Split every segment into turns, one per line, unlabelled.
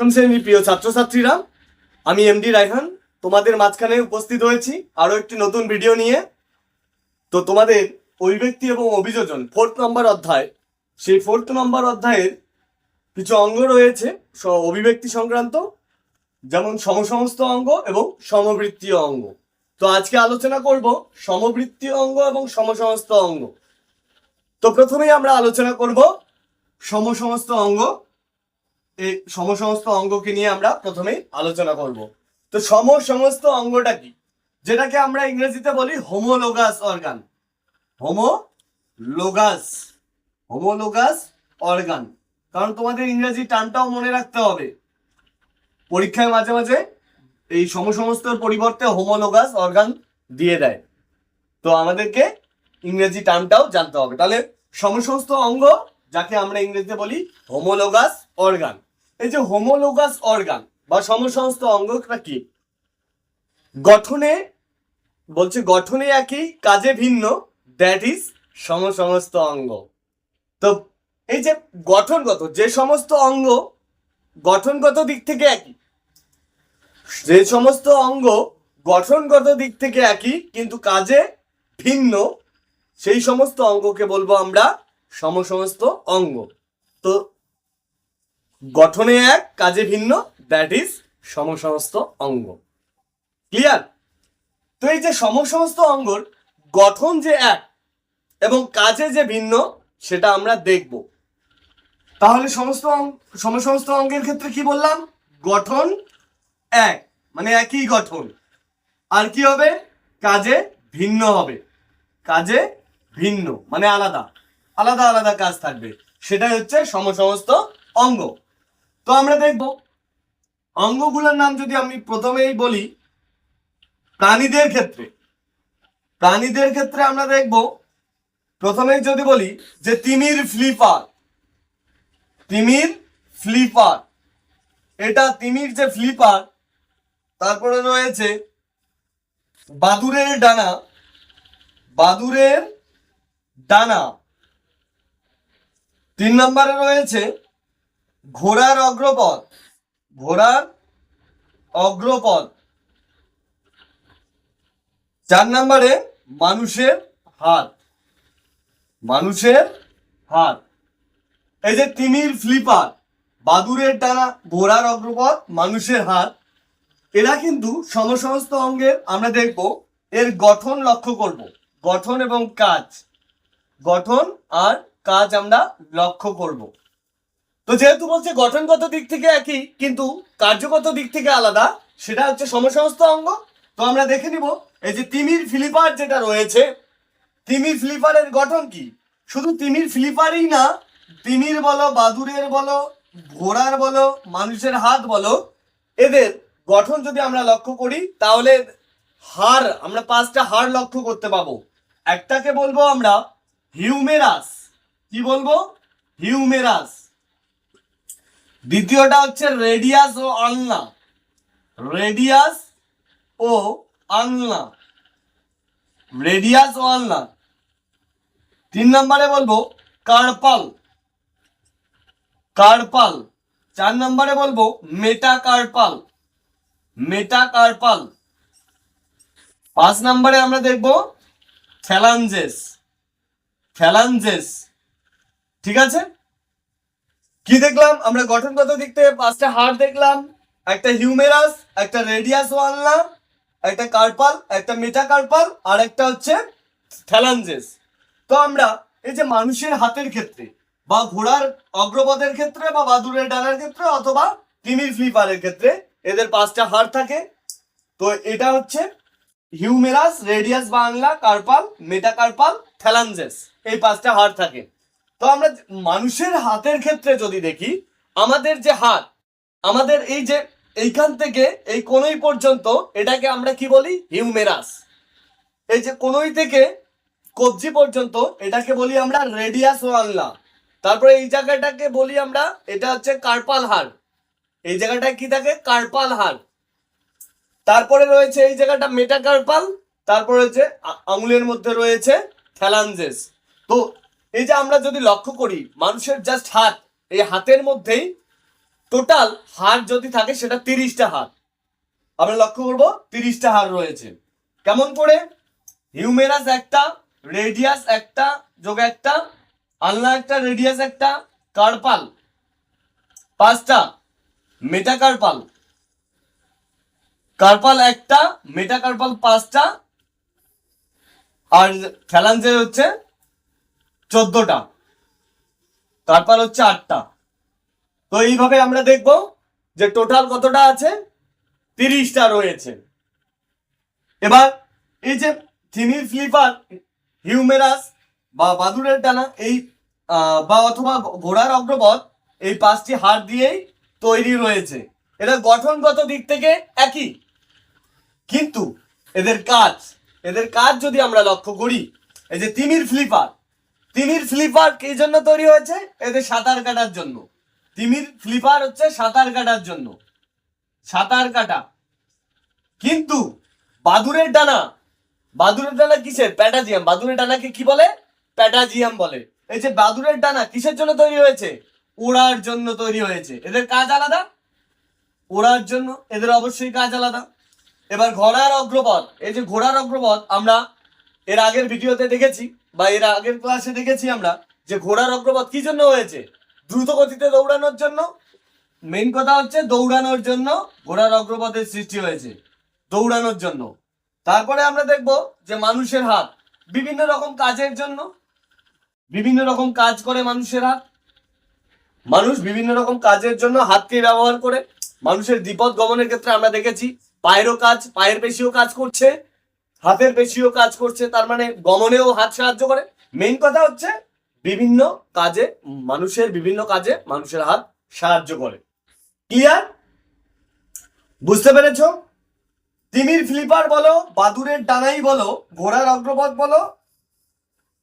অষ্টম শ্রেণির প্রিয় ছাত্রছাত্রীরা, আমি এমডি রায়হান, তোমাদের মাঝখানে উপস্থিত হয়েছি আরও একটি নতুন ভিডিও নিয়ে। তো তোমাদের অভিব্যক্তি এবং অভিযোজন ফোর্থ নম্বর অধ্যায়, সেই ফোর্থ নম্বর অধ্যায়ের কিছু অঙ্গ রয়েছে অভিব্যক্তি সংক্রান্ত, যেমন সমসমস্ত অঙ্গ এবং সমবৃত্তীয় অঙ্গ। তো আজকে আলোচনা করব সমবৃত্তীয় অঙ্গ এবং সমসমস্ত অঙ্গ। তো প্রথমেই আমরা আলোচনা করব সমসমস্ত অঙ্গ এই সমসমস্ত অঙ্গকে নিয়ে আমরা প্রথমেই আলোচনা করব। তো সম সমস্ত অঙ্গটা কি? যেটাকে আমরা ইংরেজিতে বলি homologous organ homologous homologous organ কারণ তোমাদের ইংরেজি টানটাও মনে রাখতে হবে। পরীক্ষায় মাঝে মাঝে এই সমসমস্তর পরিবর্তে হোমোলোগাস অর্গান দিয়ে দেয়। তো আমাদেরকে ইংরেজি টার্মটাও জানতে হবে। তাহলে সমসমস্ত অঙ্গ, যাকে আমরা ইংরেজিতে বলি হোমোলোগাস অর্গান এই যে হোমোলোগাস অর্গান বা সমসমস্ত অঙ্গটা কি? গঠনে, বলছে গঠনে একই, কাজে ভিন্ন দ্যাট ইজ সমসমস্ত অঙ্গ। তো এই যে গঠনগত, যে সমস্ত অঙ্গ গঠনগত দিক থেকে একই। যে সমস্ত অঙ্গ গঠনগত দিক থেকে একই, কিন্তু কাজে ভিন্ন, সেই সমস্ত অঙ্গকে বলব আমরা সমসমস্ত অঙ্গ। তো গঠনে এক, কাজে ভিন্ন দ্যাট ইজ সমসমস্ত অঙ্গ। ক্লিয়ার তো এই যে সমসমস্ত অঙ্গর গঠন যে এক এবং কাজে যে ভিন্ন, সেটা আমরা দেখব। তাহলে সমস্ত সমসমস্ত অঙ্গের ক্ষেত্রে কি বললাম? গঠন এক মানে একই গঠন। আর কি হবে? কাজে ভিন্ন হবে। কাজে ভিন্ন মানে আলাদা। আলাদা আলাদা কাজ থাকবে। সেটাই হচ্ছে সমসমস্ত অঙ্গ। তো আমরা দেখব। অঙ্গগুলোর নাম যদি আমি প্রথমেই বলি, প্রাণীদের ক্ষেত্রে। প্রাণীদের ক্ষেত্রে আমরা দেখব, প্রথমেই যদি বলি যে তিমির ফ্লিপার। তিমির ফ্লিপার। এটা তিমির যে ফ্লিপার, তারপরে রয়েছে বাদুরের ডানা। বাদুরের ডানা। তিন নম্বরে রয়েছে ঘোড়ার অগ্রপথ। ঘোড়ার অগ্রপথ। চার নম্বরে মানুষের হাত। মানুষের হাত। এই যে তিমির ফ্লিপার বাদুরের ডানা, ঘোড়ার অগ্রপথ, মানুষের হাত, এরা কিন্তু সমসমস্ত অঙ্গের আমরা দেখব, এর গঠন লক্ষ্য করব। গঠন এবং কাজ। গঠন আর কাজ আমরা লক্ষ্য করব। তো যেহেতু বলছে গঠনগত দিক থেকে একই, কিন্তু কার্যগত দিক থেকে আলাদা, সেটা হচ্ছে সমসমস্ত অঙ্গ। তো আমরা দেখে নিব, এই যে তিমির ফ্লিপার যেটা রয়েছে, তিমির ফ্লিপারের গঠন কি? শুধু তিমির ফ্লিপারই না, তিমির বলো, বাদুরের বলো, ঘোড়ার বলো, মানুষের হাত বলো, এদের গঠন যদি আমরা লক্ষ্য করি, তাহলে হাড়, আমরা পাঁচটা হাড় লক্ষ্য করতে পাবো। একটাকে বলব আমরা হিউমেরাস। কি বলব? হিউমেরাস। দ্বিতীয়টা হচ্ছে রেডিয়াস ও আলনা রেডিয়াস ও আলনা রেডিয়াস ও আলনা তিন নম্বরে বলব কার্পাল কার্পাল চার নম্বরে বলব মেটা কার্পাল মেটা কার্পাল পাঁচ নম্বরে আমরা দেখব ফ্যালাঞ্জেস ফ্যালাঞ্জেস ঠিক আছে? কি দেখলাম? আমরা গঠনগত দিক থেকে পাঁচটা হাড় দেখলাম। একটা হিউমেরাস একটা রেডিয়াস ওয়ালনা একটা কার্পাল একটা মেটা কার্পাল আর একটা হচ্ছে ফ্যালাঞ্জেস তো আমরা এই যে মানুষের হাতের ক্ষেত্রে বা ঘোড়ার অগ্রপথের ক্ষেত্রে বা বাদুরের ডানার ক্ষেত্রে অথবা তিমির ফ্লিপারের ক্ষেত্রে এদের পাঁচটা হাড় থাকে। তো এটা হচ্ছে হিউমেরাস রেডিয়াস বাংলা কার্পাল মেটাকার্পাল থ্যালাঞ্জেস এই পাঁচটা হাড় থাকে। তো আমরা মানুষের হাতের ক্ষেত্রে যদি দেখি, আমাদের যে হাত, আমাদের এই যে এইখান থেকে এই কোনই পর্যন্ত এটাকে আমরা কি বলি? হিউমেরাস। এই যে কোনই থেকে কবজি পর্যন্ত এটাকে বলি আমরা রেডিয়াস ওয়ানলা তারপরে এই জায়গাটাকে বলি আমরা, এটা হচ্ছে কার্পাল হাড়। এই জায়গাটা কি থাকে? কার্পাল হাড়। তারপরে রয়েছে এই জায়গাটা মেটা মেটাকার্পাল, তারপরে হচ্ছে আঙুলের মধ্যে রয়েছে থ্যালাঞ্জেস তো এই যে আমরা যদি লক্ষ্য করি, মানুষের জাস্ট হাত, এই হাতের মধ্যেই টোটাল হাড় যদি থাকে, সেটা তিরিশটা হাড়। আমরা লক্ষ্য করব, তিরিশটা হাড় রয়েছে। কেমন করে? হিউমেরাস একটা রেডিয়াস একটা, যোগ একটা, আলনা একটা রেডিয়াস একটা কার্পাল পাঁচটা মেটাকার্পাল কার্পাল একটা মেটাকার্পাল পাঁচটা, আর ফ্যালাঞ্জে হচ্ছে চোদ্দটা। তারপর হচ্ছে আটটা। তো এইভাবে আমরা দেখব যে টোটাল কতটা আছে? তিরিশটা রয়েছে। এবার এই যে থিমির ফ্লিপার, হিউমেরাস বা বাদুড়ের টানা এই বা অথবা ঘোড়ার অগ্রপথ এই পাঁচটি হাড় দিয়েই তৈরি রয়েছে। এরা গঠনগত দিক থেকে একই। কিন্তু এদের কাজ এদের কাজ যদি আমরা লক্ষ্য করি, এই যে তিমির ফ্লিপার তিমির ফ্লিপার কি জন্য তৈরি হয়েছে? এদের সাঁতার কাটার জন্য। তিমির ফ্লিপার হচ্ছে সাঁতার কাটার জন্য। সাঁতার কাটা। কিন্তু বাদুরের ডানা বাদুরের ডানা কিসের? প্যাটাজিয়াম। বাদুরের ডানাকে কি বলে? প্যাটাজিয়াম বলে। এই যে বাদুরের ডানা কিসের জন্য তৈরি হয়েছে? ওড়ার জন্য তৈরি হয়েছে। এদের কাজ আলাদা? ওড়ার জন্য। এদের অবশ্যই কাজ আলাদা। এবার ঘোড়ার অগ্রপথ। এই যে ঘোড়ার অগ্রপথ আমরা এর আগের ভিডিওতে দেখেছি। বা এর আগের ক্লাসে দেখেছি আমরা যে ঘোড়ার অগ্রপথ কি জন্য হয়েছে? দ্রুত গতিতে দৌড়ানোর জন্য। মেন কথা হচ্ছে দৌড়ানোর জন্য ঘোড়ার অগ্রপথের সৃষ্টি হয়েছে, দৌড়ানোর জন্য। তারপরে আমরা দেখব যে মানুষের হাত, বিভিন্ন রকম কাজের জন্য, বিভিন্ন রকম কাজ করে মানুষের হাত। মানুষ বিভিন্ন রকম কাজের জন্য হাতকে ব্যবহার করে, মানুষের বিপদ গমনের ক্ষেত্রে আমরা দেখেছি, পায়েরও কাজ, পায়ের পেশিও কাজ করছে। হাতের পেশিও কাজ করছে, তার মানে গমনেও হাত সাহায্য করে। মেইন কথা হচ্ছে, বিভিন্ন কাজে, মানুষের বিভিন্ন কাজে মানুষের হাত সাহায্য করে। ক্লিয়ার বুঝতে পেরেছ? তিমির ফ্লিপার বলো, বাদুরের ডানাই বলো, ঘোড়ার অগ্রপথ বলো,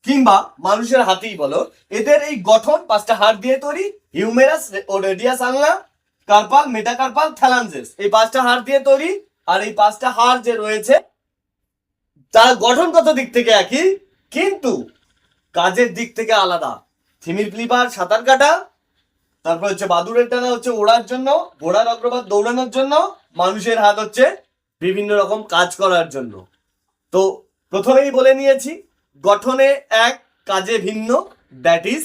কিংবা মানুষের হাতেই বলো, এদের এই গঠন পাঁচটা হাড় দিয়ে তৈরি হিউমেরাস ও রেডিয়াস আংলা কার্পাল মেটাকার্পাল থ্যালানজেস এই পাঁচটা হাড় দিয়ে তৈরি, আর এই পাঁচটা হাড় যে রয়েছে তার গঠনগত দিক থেকে একই, কিন্তু কাজের দিক থেকে আলাদা। থিমির ফ্লিপার সাঁতার কাটা, তারপর হচ্ছে বাদুরের টানা হচ্ছে ওড়ার জন্য, ঘোড়ার অগ্রপাত দৌড়ানোর জন্য, মানুষের হাত হচ্ছে বিভিন্ন রকম কাজ করার জন্য। তো প্রথমেই বলে নিয়েছি, গঠনে এক, কাজে ভিন্ন দ্যাট ইজ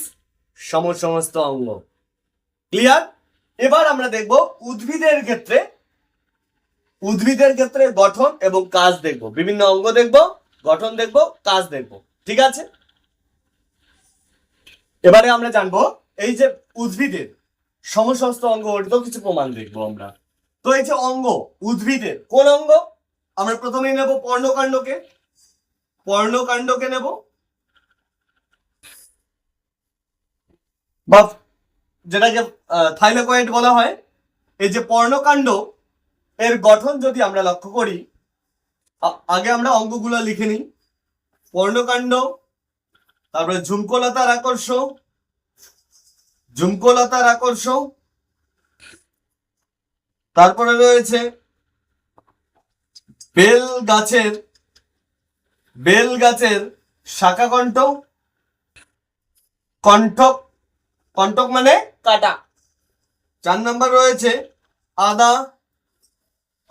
সমসমস্ত অঙ্গ। ক্লিয়ার এবার আমরা দেখব উদ্ভিদের ক্ষেত্রে উদ্ভিদের ক্ষেত্রে গঠন এবং কাজ দেখব। বিভিন্ন অঙ্গ দেখব, গঠন দেখব, কাজ দেখব। ঠিক আছে? এবারে আমরা জানব, এই যে উদ্ভিদের সমসমস্ত অঙ্গ গঠিত কিছু প্রমাণ দেখব আমরা। তো এই যে অঙ্গ, উদ্ভিদের কোন অঙ্গ? আমরা প্রথমেই নেব পর্ণকাণ্ডকে। পর্ণকাণ্ডকে নেব। বা যেটাকে থাইলোকয়েড বলা হয়। এই যে পর্ণকাণ্ড এর গঠন যদি আমরা লক্ষ্য করি আগে আমরা অঙ্গগুলো লিখে নিই। পর্ণকাণ্ড তারপরে ঝুমকোলতার আকর্ষ ঝুমকোলতার আকর্ষ তারপরে রয়েছে বেল গাছের বেল গাছের শাখা কণ্ঠ কণ্ঠক কণ্ঠক মানে কাটা। চার নম্বর রয়েছে আদা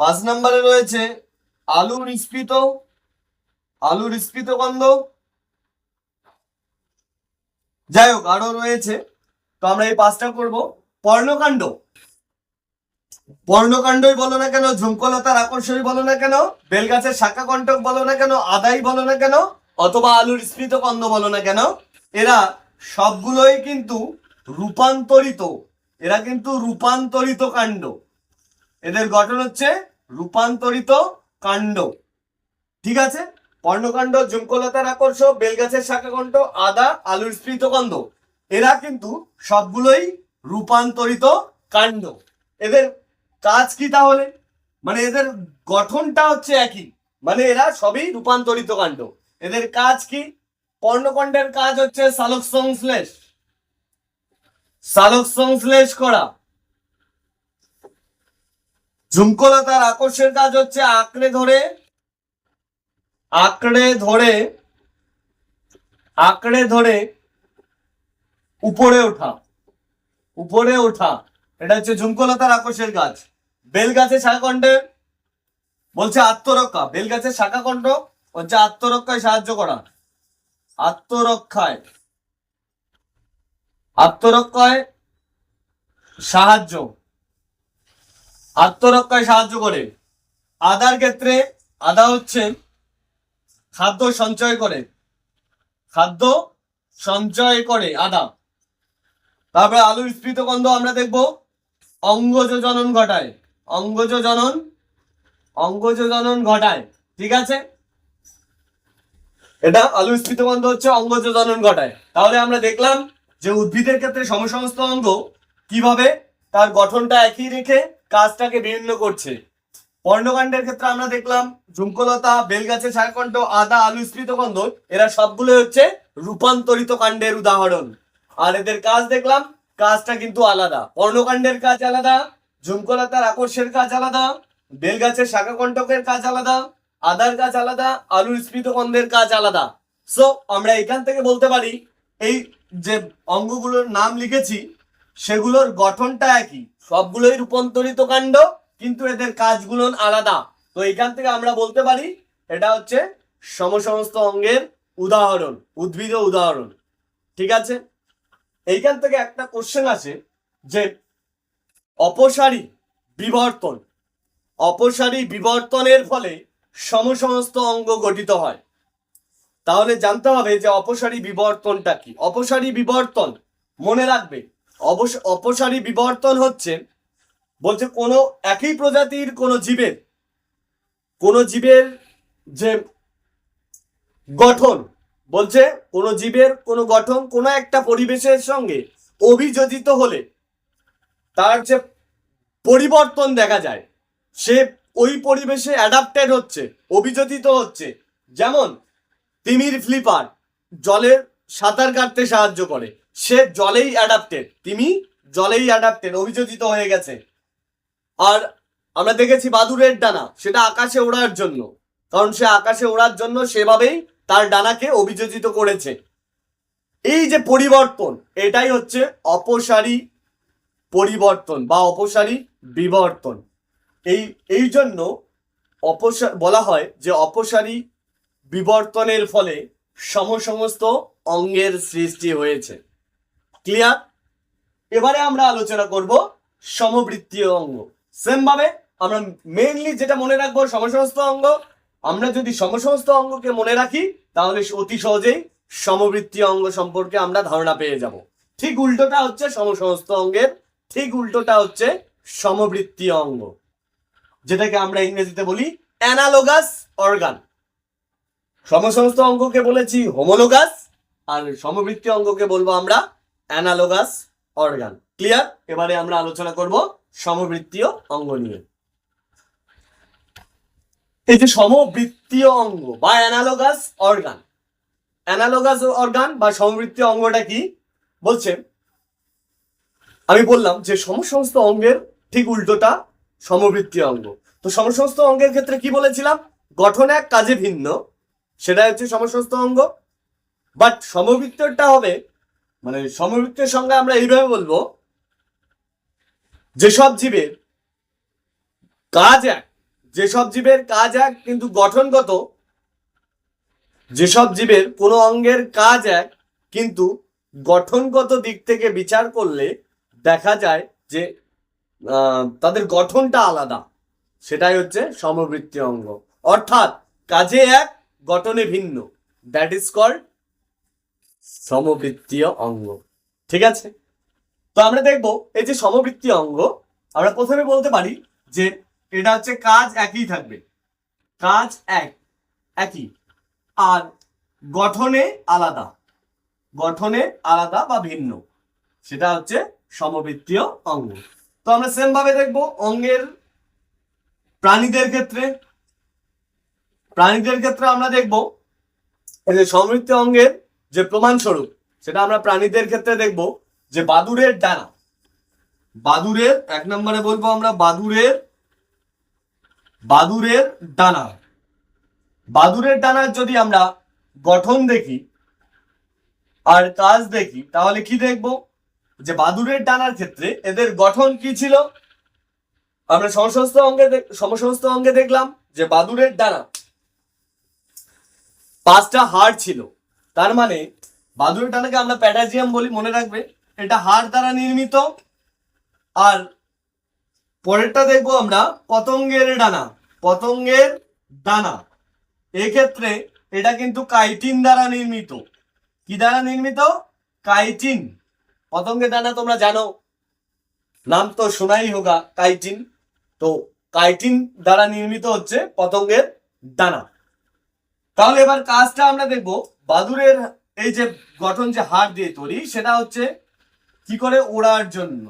পাঁচ নম্বরে রয়েছে আলু নিষ্পিত আলু নিষ্পিত গন্ধ। যাই হোক, আরও রয়েছে। তো আমরা এই পাঁচটা করব। পর্ণকাণ্ড। পর্ণকাণ্ডই বলো না কেন, ঝুমকলতার আকর্ষণই বলো না কেন, বেলগাছের শাখা কণ্টক বলো না কেন, আদাই বলো না কেন, অথবা আলুর স্মৃত কন্দ বলো না কেন, এরা সবগুলোই কিন্তু রূপান্তরিত। এরা কিন্তু রূপান্তরিত কাণ্ড। এদের গঠন হচ্ছে রূপান্তরিত কাণ্ড। ঠিক আছে? পর্ণকাণ্ড ঝুমকলতার আকর্ষ বেলগাছের শাখাকণ্ঠ আদা, আলুর স্মৃতকন্দ এরা কিন্তু সবগুলোই রূপান্তরিত কাণ্ড। এদের কাজ কি তাহলে? মানে এদের গঠনটা হচ্ছে একই। মানে এরা সবই রূপান্তরিত কাণ্ড। এদের কাজ কি? পর্ণকাণ্ডের কাজ হচ্ছে সালোক সংশ্লেষ সালোক সংশ্লেষ করা। ঝুমকলতার আকর্ষের কাজ হচ্ছে আঁকড়ে ধরে আঁকড়ে ধরে আঁকড়ে ধরে উপরে ওঠা উপরে ওঠা। এটা হচ্ছে ঝুমকলতার আকর্ষের গাছ বেল গাছের শাখাকণ্ঠে বলছে আত্মরক্ষা। বেল গাছের শাখাকণ্ঠ হচ্ছে আত্মরক্ষায় সাহায্য করা। আত্মরক্ষায় আত্মরক্ষায় সাহায্য। আত্মরক্ষায় সাহায্য করে। আদার ক্ষেত্রে আদা হচ্ছে খাদ্য সঞ্চয় করে। খাদ্য সঞ্চয় করে আদা। তারপরে আলু স্ফীতকন্দ আমরা দেখব। অঙ্গজ জনন ঘটায়। অঙ্গজ জনন অঙ্গজ জনন ঘটায়। ঠিক আছে? এটা আলু স্ফীতকন্দ হচ্ছে অঙ্গজ জনন ঘটায়। তাহলে আমরা দেখলাম যে উদ্ভিদের ক্ষেত্রে সমসমস্ত অঙ্গ কীভাবে তার গঠনটা একই রেখে কাজটাকে বিভিন্ন করছে। পর্ণকাণ্ডের ক্ষেত্রে আমরা দেখলাম ঝুমকলতা বেলগাছের শাককণ্ঠ আদা, আলু স্ফীতকন্দ এরা সবগুলো হচ্ছে রূপান্তরিত কাণ্ডের উদাহরণ। আর এদের কাজ দেখলাম, কাজটা কিন্তু আলাদা। পর্ণকাণ্ডের কাজ আলাদা ঝুমকলতার আকর্ষের কাজ আলাদা, বেলগাছের শাখাকণ্ঠকের কাজ আলাদা, আদার কাজ আলাদা, আলুর স্ফীতকন্দের কাজ আলাদা। সো আমরা এখান থেকে বলতে পারি, এই যে অঙ্গগুলোর নাম লিখেছি, সেগুলোর গঠনটা একই। সবগুলোই রূপান্তরিত কাণ্ড, কিন্তু এদের কাজগুলো আলাদা। তো এখান থেকে আমরা বলতে পারি, এটা হচ্ছে সমসমস্ত অঙ্গের উদাহরণ উদ্ভিদ উদাহরণ। ঠিক আছে? এইখান থেকে একটা কোশ্চেন আছে যে অপসারী বিবর্তন, অপসারী বিবর্তনের ফলে সমসমস্ত অঙ্গ গঠিত হয়। তাহলে জানতে হবে যে অপসারী বিবর্তনটা কি? অপসারী বিবর্তন মনে রাখবে অপসারী বিবর্তন হচ্ছে, বলছে কোনো একই প্রজাতির কোনো জীবের কোনো জীবের যে গঠন, বলছে কোনো জীবের কোনো গঠন কোনো একটা পরিবেশের সঙ্গে অভিযোজিত হলে তার যে পরিবর্তন দেখা যায়, সে ওই পরিবেশে অ্যাডাপ্টেড হচ্ছে, অভিযোজিত হচ্ছে। যেমন তিমির ফ্লিপার জলের সাঁতার কাটতে সাহায্য করে। সে জলেই অ্যাডাপ্টেড তিমি জলেই অ্যাডাপ্টেড অভিযোজিত হয়ে গেছে। আর আমরা দেখেছি বাদুরের ডানা, সেটা আকাশে ওড়ার জন্য। কারণ সে আকাশে ওড়ার জন্য সেভাবেই তার ডানাকে অভিযোজিত করেছে। এই যে পরিবর্তন, এটাই হচ্ছে অপসারী পরিবর্তন বা অপসারী বিবর্তন। এই এই জন্য অপসার বলা হয় যে অপসারী বিবর্তনের ফলে সমসমস্ত অঙ্গের সৃষ্টি হয়েছে। ক্লিয়ার এবারে আমরা আলোচনা করব সমবৃত্তীয় অঙ্গ। সেম ভাবে আমরা মেইনলি যেটা মনে রাখব সমসমস্ত অঙ্গ, আমরা যদি সমসমস্ত অঙ্গকে মনে রাখি, তাহলে অতি সহজেই সমবৃত্তীয় অঙ্গ সম্পর্কে আমরা ধারণা পেয়ে যাব। ঠিক উল্টোটা হচ্ছে সমসমস্ত অঙ্গের, ঠিক উল্টোটা হচ্ছে সমবৃত্তীয় অঙ্গ। যেটাকে আমরা ইংরেজিতে বলি অ্যানালোগাস অর্গান। সমসমস্ত অঙ্গকে বলেছি হোমোলোগাস, আর সমবৃত্তীয় অঙ্গকে বলব আমরা অ্যানালোগাস অর্গান। ক্লিয়ার এবারে আমরা আলোচনা করব সমবৃত্তীয় অঙ্গ নিয়ে। এই যে সমবৃত্তীয় অঙ্গ বা অ্যানালোগাস অর্গান। অ্যানালোগাস অর্গান বা সমবৃত্তীয় অঙ্গটা কি? বলছে, আমি বললাম যে সমসমস্ত অঙ্গের ঠিক উল্টোটা সমবৃত্তীয় অঙ্গ। তো সমসমস্ত অঙ্গের ক্ষেত্রে কি বলেছিলাম? গঠন এক, কাজে ভিন্ন। সেটা হচ্ছে সমসমস্ত অঙ্গ। বাট সমবৃত্তটা হবে মানে সমবৃত্তের সঙ্গে আমরা এইভাবে বলব, যেসব জীবের কাজ এক, যেসব জীবের কাজ এক কিন্তু গঠনগত, যেসব জীবের কোনো অঙ্গের কাজ এক কিন্তু গঠনগত দিক থেকে বিচার করলে দেখা যায় যে তাদের গঠনটা আলাদা। সেটাই হচ্ছে সমবৃত্তি অঙ্গ। অর্থাৎ কাজে এক, গঠনে ভিন্ন। দ্যাট ইজ কল্ড সমবৃত্তীয় অঙ্গ। ঠিক আছে? তো আমরা দেখব এই যে সমবৃত্তীয় অঙ্গ, আমরা প্রথমে বলতে পারি যে এটা হচ্ছে কাজ একই থাকবে। কাজ এক, একই। আর গঠনে আলাদা। গঠনে আলাদা বা ভিন্ন। সেটা হচ্ছে সমবৃত্তীয় অঙ্গ। তো আমরা সেম ভাবে দেখব অঙ্গের প্রাণীদের ক্ষেত্রে। প্রাণীদের ক্ষেত্রে আমরা দেখব এই যে সমবৃত্তীয় অঙ্গের যে প্রমাণস্বরূপ, সেটা আমরা প্রাণীদের ক্ষেত্রে দেখব, যে বাদুরের ডানা। বাদুরের এক নম্বরে বলব আমরা বাদুরের বাদুরের ডানা। বাদুরের ডানার যদি আমরা গঠন দেখি, আর কাজ দেখি, তাহলে কি দেখব? যে বাদুরের ডানার ক্ষেত্রে এদের গঠন কি ছিল? আমরা সমসমস্ত অঙ্গে সমসমস্ত অঙ্গে দেখলাম যে বাদুরের ডানা পাঁচটা হাড় ছিল। তার মানে ডানাকে আমরা প্যাটাজিয়াম বলি, মনে রাখবে। এটা হাড় দ্বারা নির্মিত। আর পরেরটা দেখব আমরা, পতঙ্গের ডানা পতঙ্গের ডানা। এক্ষেত্রে এটা কিন্তু কাইটিন দ্বারা নির্মিত। কি দ্বারা নির্মিত? কাইটিন। পতঙ্গের ডানা তোমরা জানো। নাম তো শোনাই হোগা, কাইটিন। তো কাইটিন দ্বারা নির্মিত হচ্ছে পতঙ্গের ডানা। তাহলে এবার কাজটা আমরা দেখব। বাদুরের এই যে গঠন যে হাড় দিয়ে তৈরি, সেটা হচ্ছে কি করে ওড়ার জন্য?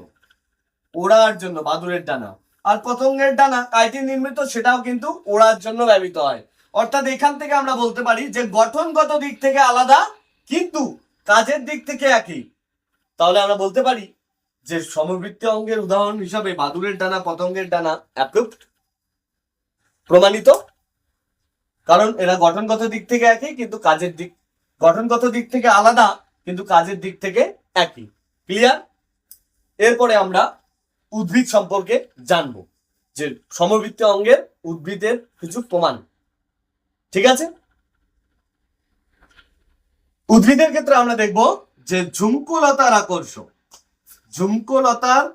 ওড়ার জন্য, বাদুরের ডানা। আর পতঙ্গের ডানা কাইটিন নির্মিত, সেটাও কিন্তু ওড়ার জন্য ব্যবহৃত হয়। অর্থাৎ এখান থেকে আমরা বলতে পারি যে গঠনগত দিক থেকে আলাদা, কিন্তু কাজের দিক থেকে একই। তাহলে আমরা বলতে পারি যে সমবৃত্তি অঙ্গের উদাহরণ হিসাবে বাদুরের ডানা, পতঙ্গের ডানা অ্যাপ্রুভড প্রমাণিত। কারণ এরা গঠনগত দিক থেকে একই, কিন্তু কাজের দিক, গঠনগত দিক থেকে আলাদা, কিন্তু কাজের দিক থেকে একই। ক্লিয়ার এরপরে আমরা উদ্ভিদ সম্পর্কে জানব, যে সমবৃত্তি অঙ্গের উদ্ভিদের কিছু প্রমাণ। ঠিক আছে? উদ্ভিদের ক্ষেত্রে আমরা দেখব যে ঝুমকুলতার আকর্ষণ, ঝুমকুলতার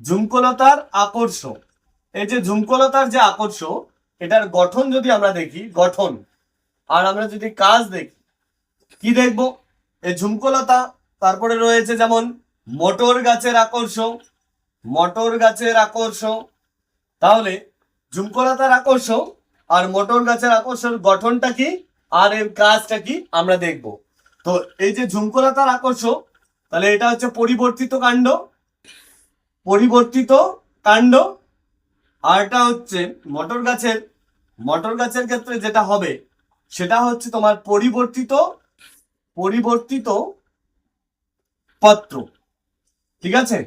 ঝুমকুলতার আকর্ষণ। এই যে ঝুমকুলতার যে আকর্ষণ এটার গঠন যদি আমরা দেখি, গঠন, আর আমরা যদি কাজ দেখি, কি দেখব? এই ঝুমকুলতা, তারপরে রয়েছে যেমন মটর গাছের আকর্ষণ, মটর গাছের আকর্ষণ। তাহলে ঝুমকোলতার আকর্ষণ আর মটর গাছের আকর্ষণ গঠনটা কি? আর এর কাজটা কি? আমরা দেখব। তো এই যে ঝুমকোলতার আকর্ষণ, তাহলে এটা হচ্ছে পরিবর্তিত কাণ্ড পরিবর্তিত কাণ্ড। আর এটা হচ্ছে মটর গাছের মটর গাছের ক্ষেত্রে যেটা হবে, সেটা হচ্ছে তোমার পরিবর্তিত পরিবর্তিত পত্র। ঠিক আছে?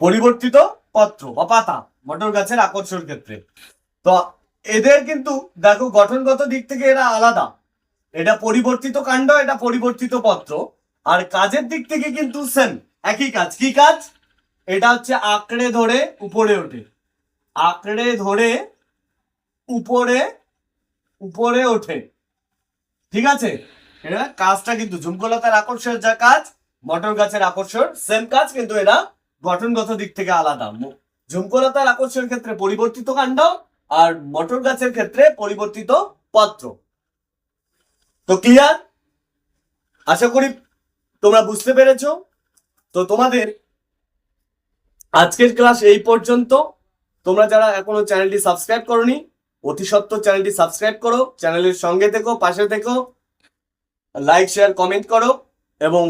পরিবর্তিত পত্র বা পাতা মটর গাছের আকর্ষণ ক্ষেত্রে। তো এদের কিন্তু দেখো গঠনগত দিক থেকে এরা আলাদা। এটা পরিবর্তিত কাণ্ড, এটা পরিবর্তিত পত্র। আর কাজের দিক থেকে কিন্তু সেম একই কাজ। কি কাজ? এটা হচ্ছে আঁকড়ে ধরে উপরে ওঠে। আঁকড়ে ধরে উপরে উপরে ওঠে। ঠিক আছে? এটা কাজটা কিন্তু ঝুমকলতার আকর্ষণের যা কাজ, মটর গাছের আকর্ষণ সেম কাজ, কিন্তু এরা গঠনগত দিক থেকে আলাদা। ঝুমকলতার আকর্ষণের ক্ষেত্রে পরিবর্তিত কাণ্ড আর মটর গাছের ক্ষেত্রে পরিবর্তিত পত্র। তো ক্লিয়ার আশা করি তোমরা বুঝতে পেরেছ। তো তোমাদের আজকের ক্লাস এই পর্যন্ত। তোমরা যারা এখনও চ্যানেলটি সাবস্ক্রাইব করনি, অতি সত্ত্বর চ্যানেলটি সাবস্ক্রাইব করো, চ্যানেলের সঙ্গে থেকো, পাশে থেকো, লাইক, শেয়ার, কমেন্ট করো, এবং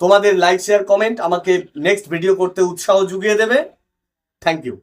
তোমাদের লাইক, শেয়ার, কমেন্ট আমাকে নেক্সট ভিডিও করতে উৎসাহ জুগিয়ে দেবে। Thank you